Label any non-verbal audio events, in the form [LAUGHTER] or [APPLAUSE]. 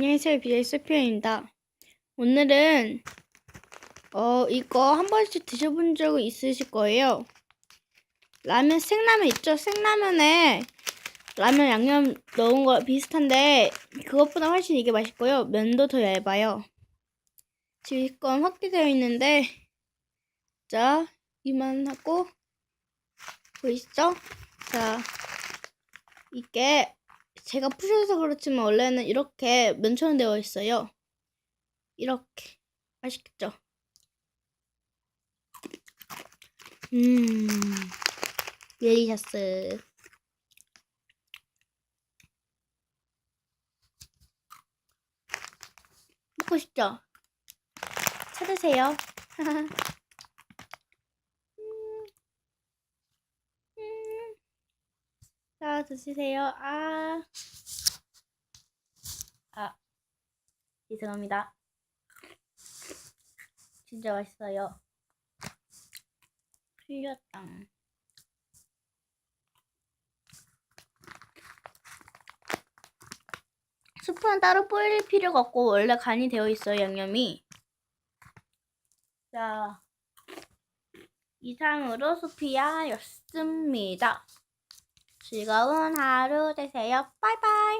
안녕하세요. 비에스피아입니다. 오늘은 어 이거 한 번씩 드셔본 적은 있으실 거예요. 라면 생라면 있죠? 생라면에 라면 양념 넣은 거 비슷한데 그것보다 훨씬 이게 맛있고요. 면도 더 얇아요. 지금 확대되어 있는데 자 이만하고 보이시죠? 자 이게 제가 푸셔서 그렇지만 원래는 이렇게 면처럼 되어 있어요. 이렇게 맛있겠죠? 음, 딜리셔스. 먹고 싶죠? 찾으세요. [LAUGHS] 음, 음. 자, 드시세요. 아. 아. 죄송합니다. 진짜 맛있어요. 풀렸다. 스프는 따로 뿌릴 필요가 없고 원래 간이 되어 있어요, 양념이. 자, 이상으로 소피아였습니다. 즐거운 하루 되세요. 바이바이.